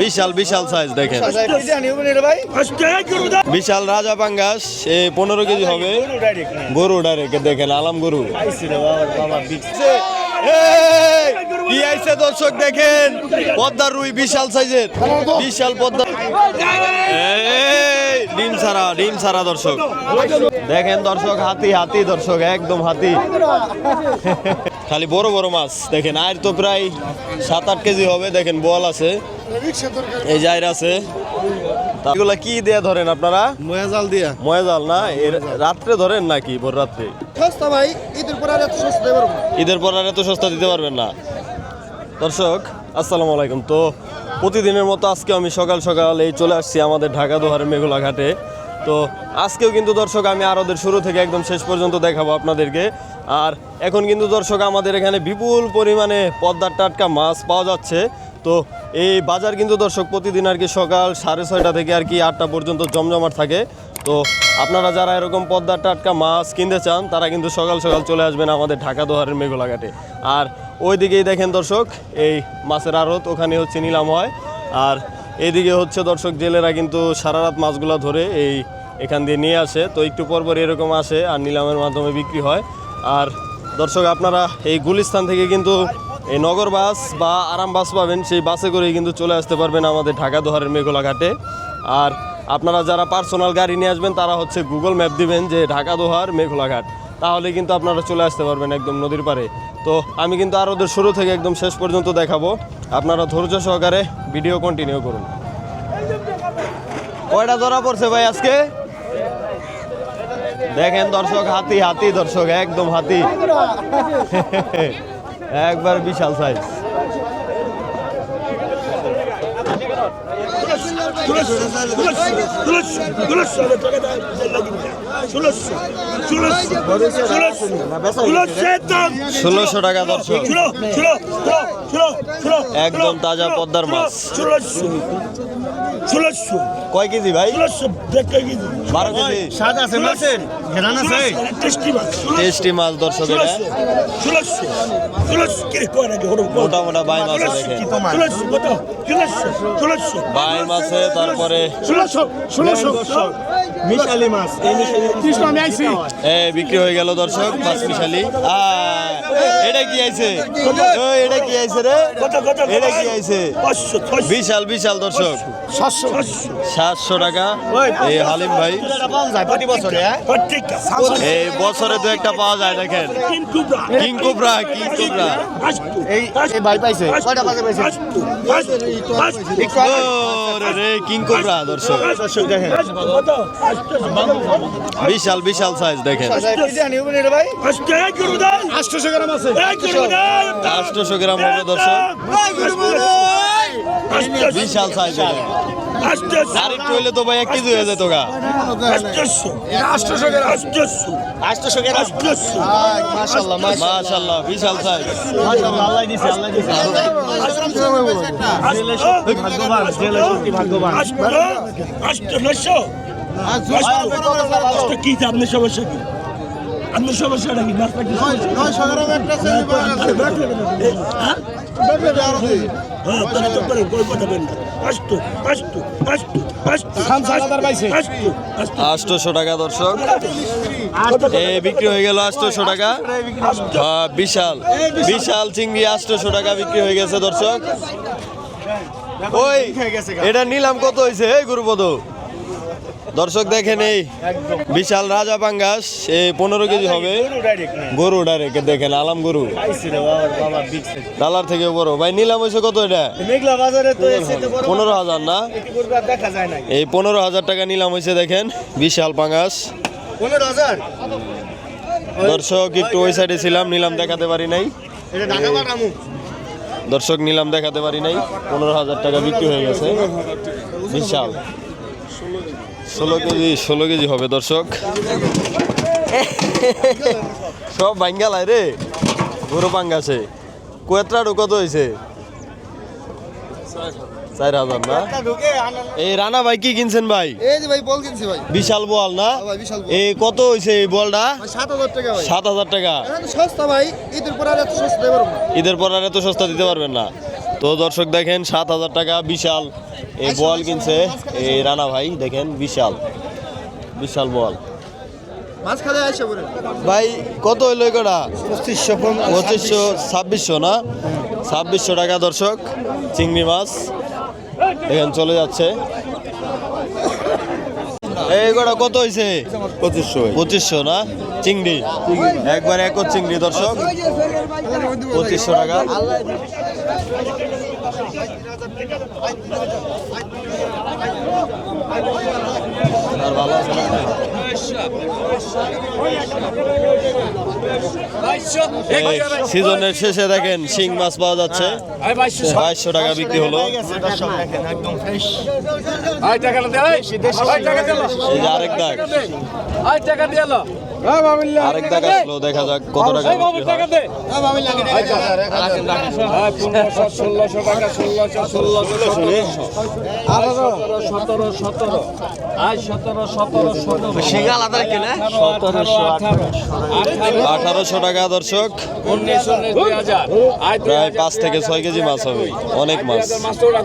বিশাল বিশাল size দেখেন। বিশাল রাজা পাঙ্গাস এ পনেরো কেজি হবে। গরু ডাইরেক্ট দেখেন আলাম গরু। এই, কি আইছে দর্শক দেখেন? পদ্মার রুই বিশাল সাইজের বিশাল পদ্মা এই, ডিম ছাড়া ডিম ছাড়া দর্শক। দেখেন দর্শক হাতি হাতি দর্শক একদম হাতি। খালি বড় বড় মাছ দেখেন আর তো প্রায় সাত আট কেজি হবে দেখেন বল আছে। এই জায়র আছে। এগুলা কি দিয়ে ধরেন আপনারা? ময়া জাল দিয়া। ময়জাল না? রাত্রে ধরেন নাকি ভোর রাত্রে? সস্তা ভাই ঈদের পর আর এত সস্তা ঈদের পর আর এত সস্তা দিতে পারবেন না। দর্শক আসসালামু আলাইকুম। তো প্রতিদিনের মতো আজকে আমি সকাল সকাল এই চলে আসছি আমাদের ঢাকা দোহারের মেঘলা ঘাটে। তো আজকেও কিন্তু দর্শক আমি আরদের শুরু থেকে একদম শেষ পর্যন্ত দেখাবো আপনাদেরকে। আর এখন কিন্তু দর্শক আমাদের এখানে বিপুল পরিমাণে পদ্মার টাটকা মাছ পাওয়া যাচ্ছে। তো এই বাজার কিন্তু দর্শক প্রতিদিন আর কি সকাল সাড়ে ছয়টা থেকে আর কি আটটা পর্যন্ত জমজমাট থাকে। তো আপনারা যারা এরকম পদ্মার টাটকা মাছ কিনতে চান, তারা কিন্তু সকাল সকাল চলে আসবেন আমাদের ঢাকা দোহারের মেঘলাঘাটে আর ওই দিকেই দেখেন দর্শক, এই মাছের আড়ত, ওখানে হচ্ছে নিলাম হয়। আর এদিকে হচ্ছে দর্শক, জেলেরা কিন্তু সারা রাত মাছগুলো ধরে এই এখান দিয়ে নিয়ে আসে। তো একটু পর পর এরকম আসে আর নিলামের মাধ্যমে বিক্রি হয়। আর দর্শক, আপনারা এই গুলিস্তান থেকে কিন্তু এই নগর বাস বা আরাম বাস পাবেন, সেই বাসে করেই কিন্তু চলে আসতে পারবেন আমাদের ঢাকা দোহারের মেঘলা ঘাটে। আর আপনারা যারা পার্সোনাল গাড়ি নিয়ে আসবেন, তারা হচ্ছে গুগল ম্যাপ দিবেন যে ঢাকা দোহার মেঘলা ঘাট। তাহলে কিন্তু আপনারা চলে আসতে পারবেন একদম নদীর পাড়ে। তো আমি কিন্তু আর ওদের শুরু থেকে একদম শেষ পর্যন্ত দেখাবো। আপনারা ধৈর্য সহকারে ভিডিও কন্টিনিউ করুন। কয়টা ধরা পড়ছে ভাই আজকে? দেখেন দর্শক, হাতি হাতি দর্শক, একদম হাতি। একবার বিশাল সাইজ ষোলোশো টাকা দর্শক। একদম তাজা পদ্মার মাছ। ষোলোশো কয় কেজি ভাই? বারো কেজি। স্বাদ আছে মাছের? ঘেরান আছে? টেস্টি মাছ দর্শক এটা মোটা মোটা বাই মাছ দেখেন। বাই মাছে তারপরে মিশালি মাছ এই মিশালি এ বিক্রি হয়ে গেল দর্শক পাঁচ মিশালি এটা কি আইছে? এটা কি আইছে রে? এটা কি আইছে? বিশাল বিশাল দর্শক। সাতশো। টাকা। এই হালিম ভাই। এই বছরে দু একটা পাওয়া যায় দেখেন। King cobra. কিং কোবরা এই ভাই পাইছে? কয়টা বাজে রে কিং কোবরা দর্শক। দর্শক দেখেন। বিশাল বিশাল সাইজ দেখেন ভাই আটশোশো গ্রাম আছে আটশোশো গ্রাম হবে দর্শক বিশাল সাইজ আর একটু হইলে তো ভাই এক কেজি হয়ে যেত গা আটশোশো গ্রাম আটশোশো গ্রাম মাশাল্লাহ মাশাল্লাহ বিশাল সাইজ মাশাল্লাহ আল্লাহ দিছে আল্লাহ দিছে ভাগ্যবান ভাগ্যবান কি আপনার সমস্যা কি? আপনার সমস্যাটা কি মাছ পাখি হ্যাঁ আষ্ট আষ্ট আটশোশো টাকা দর্শক। বিক্রি হয়ে গেল আটশোশো টাকা। হ্যাঁ, বিশাল। বিশাল। চিংড়ি আটশোশো টাকা বিক্রি হয়ে গেছে দর্শক। ওই এটা নিলাম কত হয়েছে এই গুরুপদ দর্শক দেখেন এই বিশাল রাজা পাঙ্গাস এই পনেরো কেজি হবে। গরু ডাইরেক্ট দেখেন আলাম গরু। ডালার থেকে বড়। ভাই নিলাম হয়েছে কত এটা? পনেরো হাজার না? এই পনেরো হাজার টাকা নিলাম হয়েছে দেখেন বিশাল পাঙ্গাস। পনেরো হাজার? দর্শক একটু ওই সাইডে ছিলাম নিলাম দেখাতে পারি নাই। দর্শক নিলাম দেখাতে পারি নাই। পনেরো হাজার টাকা বিক্রি হয়ে গেছে। বিশাল। ষোলো কেজি ষোলো কেজি হবে দর্শক। সব বাঙ্গালায় রে। গরু পাঙ্গাছে কোয়েত্রাডু কত হয়েছে চার হাজার না? এই রানা ভাই কি কিনছেন ভাই? এই যে ভাই বল কিনছি ভাই। বিশাল বল না? ভাই, এই কত হয়েছে এই বলটা? সাত হাজার টাকা সাত হাজার টাকা। সস্তা ভাই ঈদের পর আর এত সস্তা দেবো না। ঈদের পর আর এত সস্তা দিতে পারবেন না। তো দর্শক দেখেন, সাত হাজার টাকা বিশাল এই বল কিনছে এই রানা ভাই, দেখেন বিশাল বিশাল বল। ভাই, কত হইল কটা? পঁচিশশো পঁচিশশো ছাব্বিশশো না? ছাব্বিশশো টাকা দর্শক, চিংড়ি মাছ। দেখেন, চলে যাচ্ছে। এই কটা কত হয়েছে পঁচিশশো পঁচিশশো না? চিংড়ি? একবার এক চিংড়ি দর্শক। পঁচিশশো টাকা। ভালো সিজনের শেষে দেখেন শিং মাছ পাওয়া যাচ্ছে। বাইশশো টাকা বিক্রি হলো। আরেক দাগ। টাকা দাগ আসলো দেখা যাক কত টাকা হয়। দে আয় পনেরোশো ষোলোশো টাকা ষোলোশো ষোলোশো আঠারো। সতেরো সতেরো আয় সতেরো সতেরো সতেরো। শিঙাল আদার কেনে সতেরোশো আঠারো। আঠারো আঠারোশো টাকা দর্শক। উনিশ উনিশ দুই হাজার। প্রায় পাঁচ থেকে ছয় কেজি মাছ হবে। অনেক মাছ।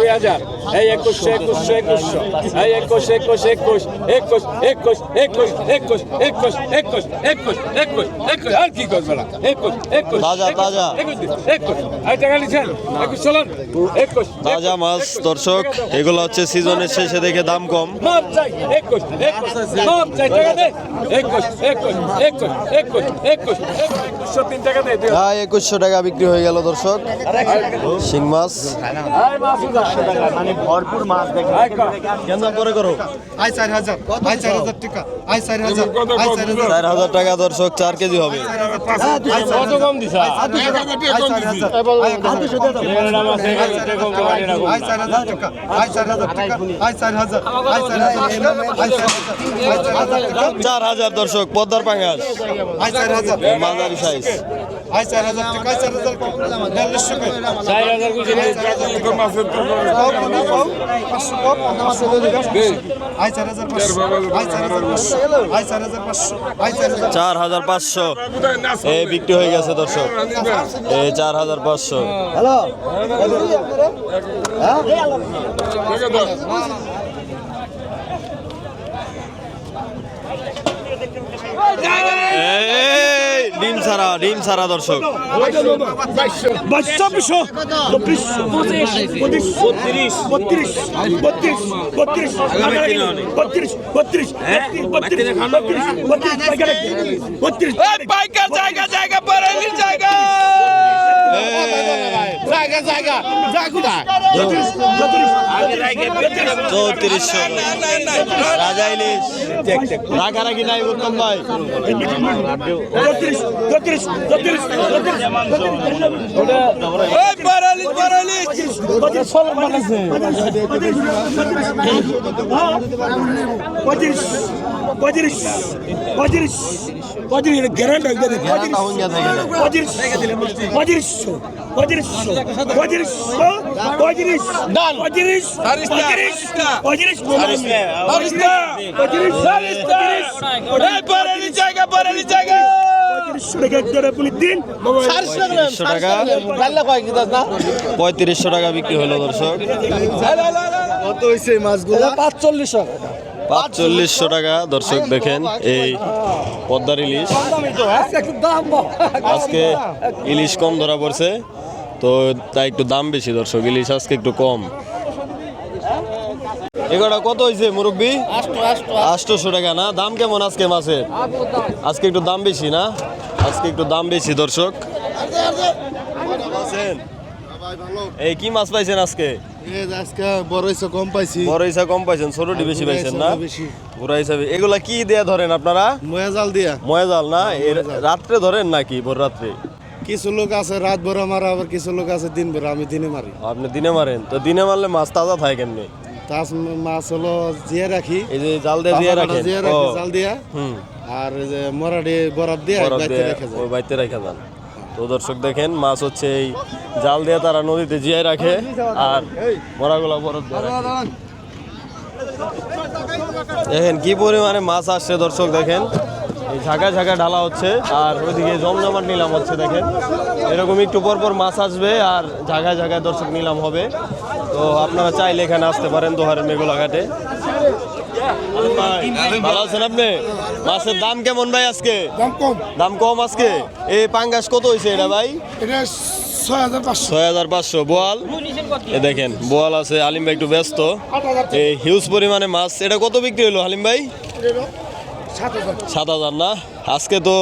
দুই হাজার। এই একুশশো একুশশো একুশশো। এই একুশ একুশ একুশ একুশ একুশ একুশ একুশ একুশ একুশ একুশ একুশ একুশ আর কি করবে না? একুশ একুশ তাজা, একুশ, তাজা। একুশ একুশ। এই টাকা নিচ্ছেন একুশ চলেন। একুশ তাজা মাছ দর্শক এগুলো হচ্ছে সিজনের শেষে দেখে দাম কম। একুশ একুশ মাপ চাই। টাকা দে। একুশ একুশ একুশ একুশ একুশ একুশশো তিন টাকা দে তুই। একুশশো টাকা বিক্রি হয়ে গেল দর্শক। শিং মাছ। আয়। মানে ভরপুর মাছ দেখে আয় কর। কেন করে করো? আই চার হাজার। আই চার হাজার টাকা। আই চার হাজার। আই চার হাজার। হাজার টাকা দর্শক চার কেজি হবে। চার হাজার দর্শক পদ্মার পাঙ্গাস। মাঝারি সাইজ আই চার হাজার টাকা চার হাজার চার হাজার চার পাঁচশো আই চার হাজার পাঁচশো চার হাজার পাঁচশো আই চার হাজার চার হাজার পাঁচশো এই বিক্রি হয়ে গেছে দর্শক এই চার হাজার পাঁচশো এই ডিম ছাড়া ডিম ছাড়া দর্শক। চব্বিশশো চব্বিশশো পঁচিশ পঁচিশ বত্রিশ বত্রিশ বত্রিশ বত্রিশ বত্রিশ বত্রিশ বত্রিশ বত্রিশ বত্রিশ পাইকার জায়গা জায়গা পরে জায়গা। জায়গা জায়গা। যা কোথায়? চৌত্রিশশো। রাজা ইলিশ। রাখারাখি নাই উত্তম ভাই। বত্রিশ বত্রিশ বত্রিশ পঁয়ত্রিশ গ্যারান্ট হয়ে গেছে পঁয়ত্রিশ পঁয়ত্রিশশো পঁয়ত্রিশশো পঁয়ত্রিশশো পঁয়ত্রিশ পঁয়ত্রিশ পঁয়ত্রিশ পঁয়ত্রিশ পঁয়ত্রিশ জায়গা পরে জায়গা পঁয়ত্রিশশো টাকা বিক্রি হলো দর্শক পাঁচচল্লিশ টাকা পাঁচচল্লিশশো টাকা, দর্শক দেখেন এই পদ্মার ইলিশ আজকে ইলিশ কম ধরা পড়ছে, তো তাই একটু দাম বেশি দর্শক, ইলিশ আজকে একটু কম। এগুলো কত হয়েছে মুরব্বী? আটশোশো টাকা না? দাম কেমন আজকে মাছের? আজকে একটু দাম বেশি না? আজকে একটু দাম বেশি দর্শক? এই কি মাছ পাইছেন আজকে? আজকে বড় হয়েছে কম পাইছি। বড় হিসাব কম পাইছেন ছোটটি বেশি পাইছেন না? বেশি। হিসাবে এগুলা কি দেয়া ধরেন আপনারা? ময়া জাল দিয়া। ময়া জাল না? রাত্রে ধরেন নাকি ভোর রাত্রে? কিছু লোক আছে রাত ভরা মারা আবার কিছু লোক আছে দিন ভরা আমি দিনে মারি। আপনি দিনে মারেন? তো দিনে মারলে মাছ তাজা থাকে কেমনি? তাস মাছ হলো জিয়ে রাখি। এই যে জাল দিয়ে দিয়ে রাখেন? জিয়ে রাখি জাল দিয়া। আর এই যে মরাডি বরফ দিয়ে বাইতে রেখে যায়। ওই রেখে যান। তো দর্শক দেখেন, মাছ হচ্ছে এই জাল দিয়ে তারা নদীতে জিয়াই রাখে আর মরাগুলা বরফ। দেখেন কি পরিমাণে মাছ আসছে দর্শক দেখেন। এই ঝাঁকা ঝাঁকা ঢালা হচ্ছে আর ওইদিকে জমজমাট নিলাম হচ্ছে দেখেন। এরকম একটু পর পর মাছ আসবে আর জায়গায় জায়গায় দর্শক নিলাম হবে। তো আপনারা চাইলে এখানে আসতে পারেন দোহারের মেঘলা ঘাটে। ভালো আছেন আপনি? মাছের দাম কেমন ভাই আজকে? দাম কম। দাম কম আজকে? এই পাঙ্গাস কত হয়েছে এটা ভাই? এটা ছয় হাজার পাঁচশো। বোয়াল? এ দেখেন বোয়াল আছে হালিম ভাই একটু ব্যস্ত। এই হিউজ পরিমাণে মাছ। এটা কত বিক্রি হলো হালিম ভাই? সাত হাজার। সাত হাজার না? আজকে তো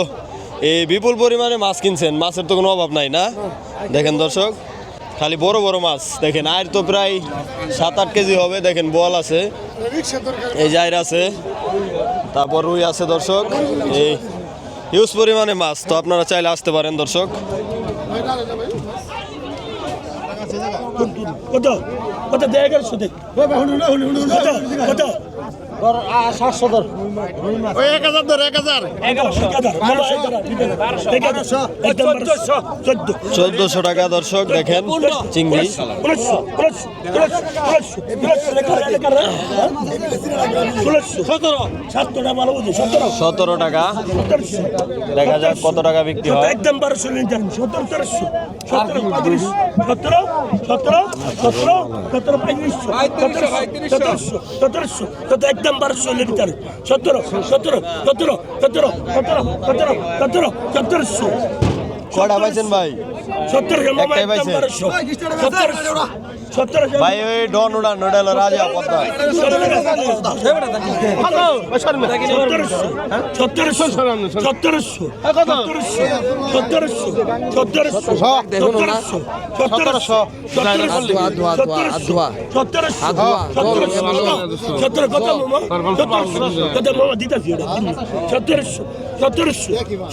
এই বিপুল পরিমাণে মাছ কিনছেন। মাছের তো কোনো অভাব নাই না? দেখেন দর্শক খালি বড় বড় মাছ। দেখেন আর তো প্রায় সাত আট কেজি হবে। দেখেন, বল আছে। এই জায়র আছে। তারপর রুই আছে, দর্শক। এই হিউজ পরিমাণে মাছ। তো আপনারা চাইলে আসতে পারেন, দর্শক। কত? কত? দেয় চোদ্দশো টাকা দর্শক দেখেন চিংড়ি সতেরো টাকা দেখা যাক কত টাকা বিক্রি হয় একদম বারোশো সতেরো তেরোশো সতেরো সতেরো সতেরো সতেরো সতেরো কত একদম বারোশো চল্লিশ লিটার সতেরো সতেরো সতেরো সতেরো সতেরো সতেরো সতেরো সতেরোশো কটা পাইছেন ভাই সতেরো সতেরোশো ভাই ওই ডন উড়ান ওটা হলো রাজা পদ্মা সতেরোশো সতেরোশো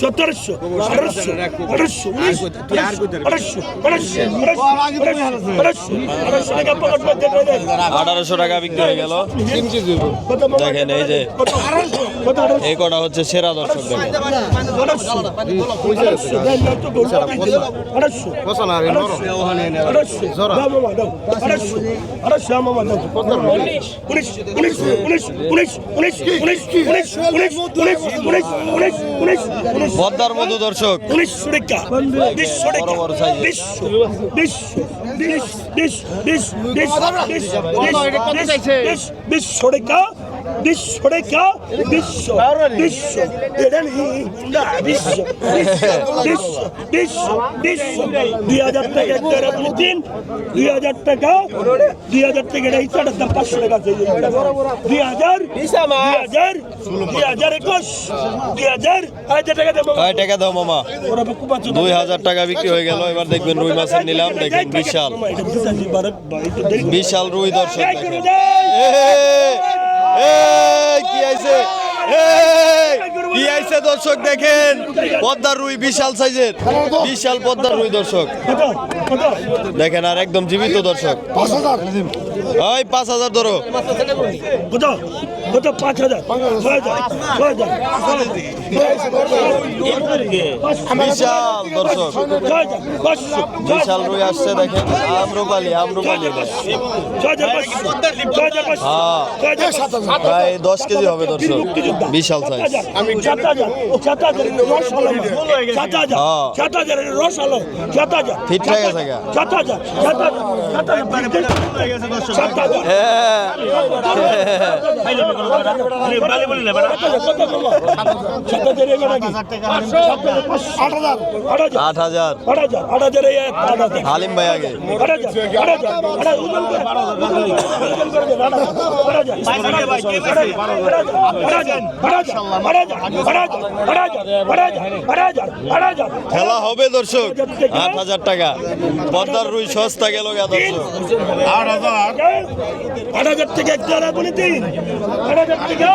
আঠারোশো আঠারোশো উনিশশো আঠারোশো আঠারোশো আঠারোশো টাকা বিক্রি হয়ে গেল দেখেন এই যে এই কটা হচ্ছে সেরা দর্শক পদ্মার মধু দর্শক বড় বড় সাইজ বিশ বিশ বিশ বিশ বিশ বিশ এটা নেই না বিশশো বিশশো বিশশো বিশশো দুই হাজার টাকা একটা আপনি দিন দুই হাজার টাকা দুই হাজার টাকা এটা ইচ্ছাটার দাম পাঁচশো টাকা দুই হাজার দুই হাজার দুই হাজার একুশ দুই হাজার হাজার টাকা দেবো টাকা দাও মামা? দুই হাজার টাকা বিক্রি হয়ে গেল এবার দেখবেন রুই মাছের নিলাম দেখেন বিশাল। বিশাল রুই দর্শক কি আইছে? কি আইছে দর্শক দেখেন? পদ্মার রুই বিশাল সাইজের। বিশাল পদ্মার রুই দর্শক। দেখেন আর একদম জীবিত দর্শক। পাঁচ হাজার। ওই পাঁচ হাজার ধরো। বিশাল দর্শক। বিশাল রুই আসছে দেখেন। আমরুপালি আমরুপালি। প্রায় দশ কেজি হবে দর্শক বিশাল সাইজ ঠিকঠাক আছে আট হাজার হালিম ভাই আগে খেলা হবে দর্শক। আট হাজার টাকা। পদ্মার রুই সস্তা গেল দর্শক। আট হাজার আট। হাজার থেকে বলে তিন। আট হাজার টাকা।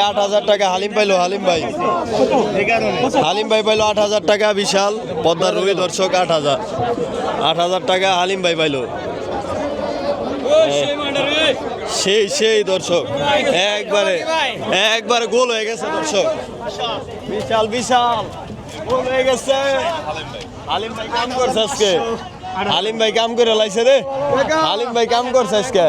আট হাজার টাকা হালিম পাইলো হালিম ভাই। হালিম ভাই পাইলো আট হাজার টাকা বিশাল। পদ্মার রুই দর্শক আট হাজার। আট হাজার টাকা হালিম ভাই পাইলো। সেই সেই দর্শক। একবারে একবারে গোল হয়ে গেছে দর্শক। বিশাল বিশাল। গোল হয়ে গেছে। হালিম ভাই কাম করছে আজকে। হালিম ভাই কাম করে লাইছে রে। হালিম ভাই কাম করছে আজকে।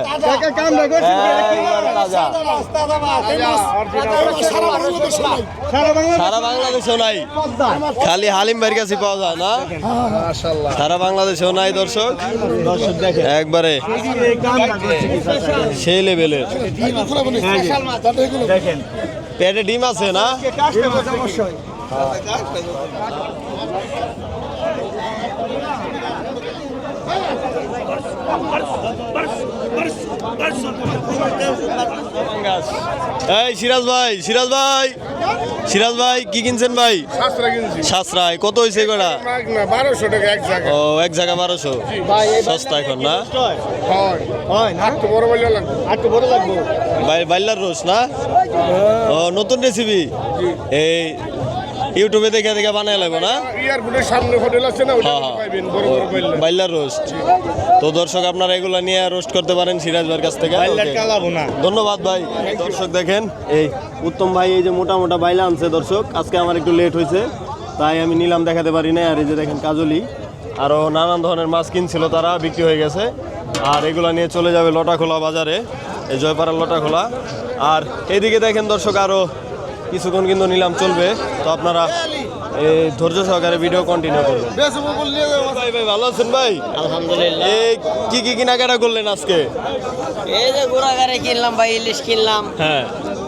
সারা বাংলাদেশেও নাই। খালি হালিম ভাইয়ের কাছে পাওয়া যায় না? সারা বাংলাদেশেও নাই দর্শক? একবারে সেই লেভেলের। পেটে ডিম আছে না? এই সিরাজ ভাই সিরাজ ভাই। সিরাজ ভাই কি কিনছেন ভাই? সাশ্রায় কত হয়েছে কটা বারোশো টাকা এক ও এক জায়গা বারোশো? সস্তা এখন না? হয়। বাইলার রোজ না? ও নতুন রেসিপি এই ইউটিউবে দেখে দেখে বানাই লাগবো না? এয়ারপোর্টের সামনে হোটেল আছে না ওটা হ্যাঁ, হ্যাঁ। বড় বড় বললে বাইলার রোস্ট তো দর্শক আপনারা এগুলো নিয়ে রোস্ট করতে পারেন সিরাজ ভাইয়ের কাছ থেকে। ধন্যবাদ ভাই। দর্শক দেখেন এই উত্তম ভাই এই যে মোটা মোটা বাইলা আনছে দর্শক আজকে আমার একটু লেট হয়েছে তাই আমি নিলাম দেখাতে পারি না আর এই যে দেখেন কাজলি আরও নানান ধরনের মাছ কিনছিল তারা বিক্রি হয়ে গেছে। আর এগুলো নিয়ে চলে যাবে লটাখোলা বাজারে এই জয়পাড়ার লটাখোলা। আর এদিকে দেখেন দর্শক আরও কিছুক্ষণ কিন্তু নিলাম চলবে। তো আপনারা এই ধৈর্য সহকারে ভিডিও কন্টিনিউ করবেন। ভাই ভাই ভালো আছেন ভাই? আলহামদুলিল্লাহ। এই কি কি কেনাকাটা করলেন আজকে? এই যে গোড়াগাড়ি কিনলাম ভাই ইলিশ কিনলাম। হ্যাঁ।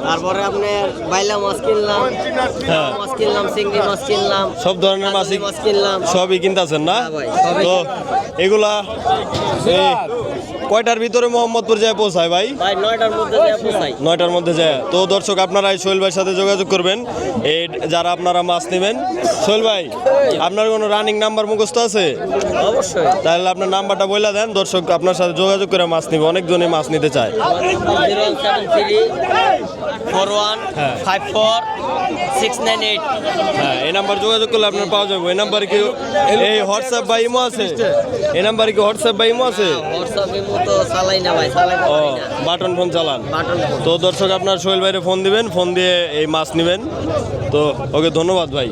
তারপরে আপনার বাইলা মাছ কিনলাম হ্যাঁ। মাছ কিনলাম চিংড়ি মাছ কিনলাম সব ধরনের মাছই মাছ কিনলাম। সবই কিনতেছেন না? হ্যাঁ তো এগুলা কয়টার ভিতরে মোহাম্মদপুর যায় পৌঁছায় ভাই? ভাই নয়টার মধ্যে যা পোষাই নয়টার মধ্যে যায়। তো দর্শক আপনারা এই সোহেল ভাইয়ের সাথে যোগাযোগ করবেন। এই যারা আপনারা মাছ নেবেন। সোহেল ভাই আপনার কোনো রানিং নাম্বার মুখস্থ আছে? অবশ্যই। তাহলে আপনার নাম্বারটা বলে দেন। দর্শক আপনার সাথে যোগাযোগ করে মাছ নিবে। অনেকজনই মাছ নিতে চায়। ফোর ওয়ান হ্যাঁ। Five four six nine eight. হ্যাঁ এই নাম্বার যোগাযোগ করলে আপনার পাওয়া যাবে। এই নাম্বারে কি এই হোয়াটসঅ্যাপ বা ইমো আছে? এই নাম্বারে কি হোয়াটসঅ্যাপ বা ইমো আছে? হোয়াটসঅ্যাপ ইমো তো চালাই না ভাই চালাইতে ও বাটন ফোন চালান। তো দর্শক আপনার সোহেল ভাইরে ফোন দিবেন ফোন দিয়ে এই মাছ নেবেন। তো ওকে ধন্যবাদ ভাই।